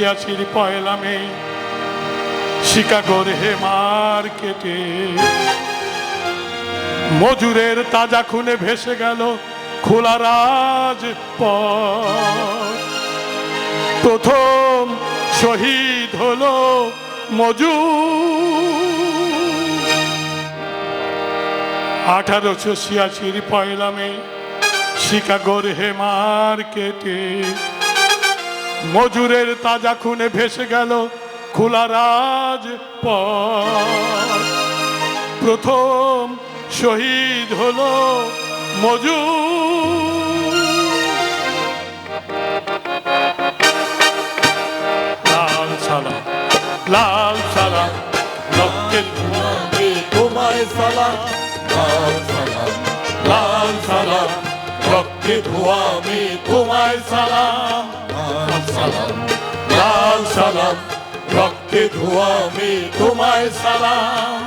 ছিয়াশির পয়লা শিকাগোর হে মার্কেটে। মজুরের তাজা খুনে ভেসে গেল খোলা রাজ প্রথম শহীদ হলো মজুর। আঠারোশো ছিয়াশির পয়লা মে, শিকাগোর হে মার্কেটে। মজুরের তাজা খুনে ভেসে গেল খোলা রাজ প্রথম শহীদ হলো মজুর। লাল সালাম লাল সালাম রক্তের তোমাকে সালাম লাল সালাম লাল সালাম রক্তে ধোয়া মে তোমায় লাল সালাম। লাল সালাম, রক্তে ধোয়া মে তোমায় সালাম।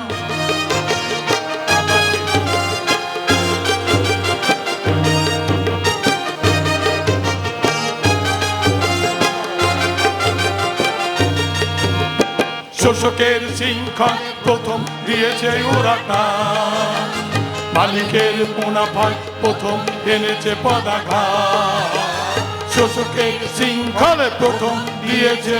শোষকের শৃঙ্খল প্রথম দিয়েছে ওরা। মালিকের মুনাফায় প্রথম এনেছে পদাঘা শোষকের শৃঙ্খলে প্রথম দিয়েছে।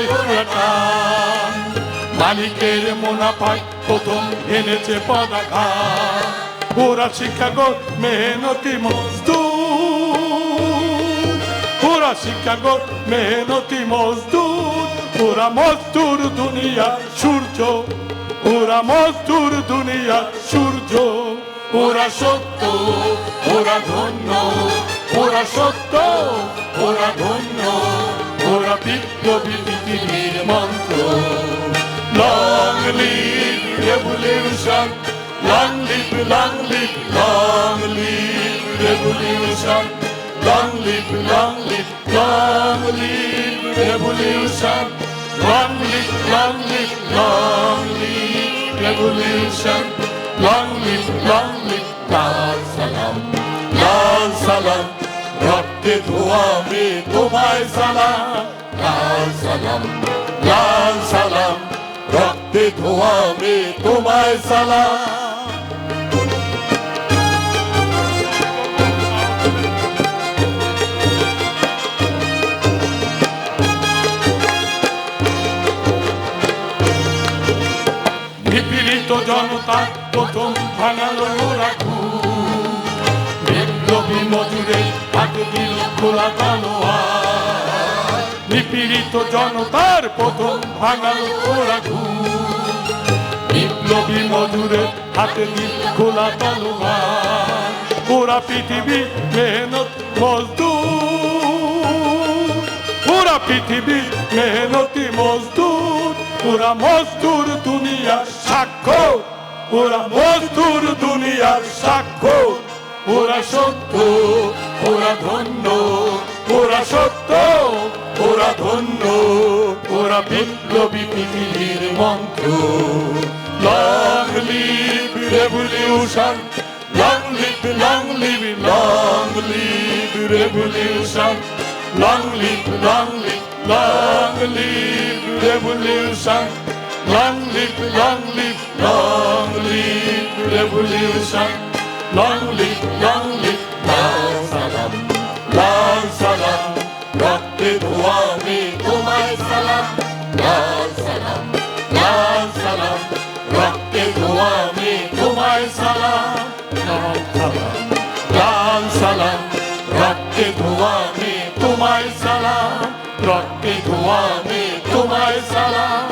মালিকের মুনাফায় প্রথম এনেছে পদাঘা ওরা শিক্ষাগো মেহনতি মজদুর। ওরা শিক্ষাগো মেহনতি মজদুর। ওরা মজদুর দুনিয়া সূর্য। ওরা মজদুর দুনিয়া সূর্য। ওরা সত্য, ওরা ধন্য। ওরা সত্য ওরা ধন্য ওরা বিপ্লবী পৃথিবীর মন্ত্র long live revolution long live long live long live revolution long live long live long live revolution long live long live long live revolution long live long live লাল সালাম লাল সালাম রক্তে ধোয়া মে তোমায় সালাম লাল সালাম লাল সালাম রক্তে ধোয়া তোমায় সালাম নিপীড়িত জনতা প্রথম ভাঙালো ওরা খোলা তলোয়ার নিপীড়িত জনতার প্রথম ভাঙালো ঘুম। বিপ্লবী মজুরে হাতে দিল খোলা তলোয়ার পুরা পৃথিবী মেহনত মজদুর। পুরা পৃথিবী মেহনতি মজদুর। পুরা মজদুর দুনিয়ার সাক্ষ্য। পুরা মজদুর দুনিয়ার সাক্ষ্য। পুরা সত্য। পুরা ধন্য, পুরা সত্য, পুরা ধন্য, পুরা বিপ্লবী পৃথিবীর মন্ত্র। Long live revolution long live long live long live revolution long live long live long live revolution long live long live long live revolution long live long live লাল সালাম। রক্তে ধোয়া মে তোমায় সালাম। লাল সালাম লাল সালাম। তোমায় সালাম। লাল সালাম রক্তে ধোয়া মে তোমায় সালাম।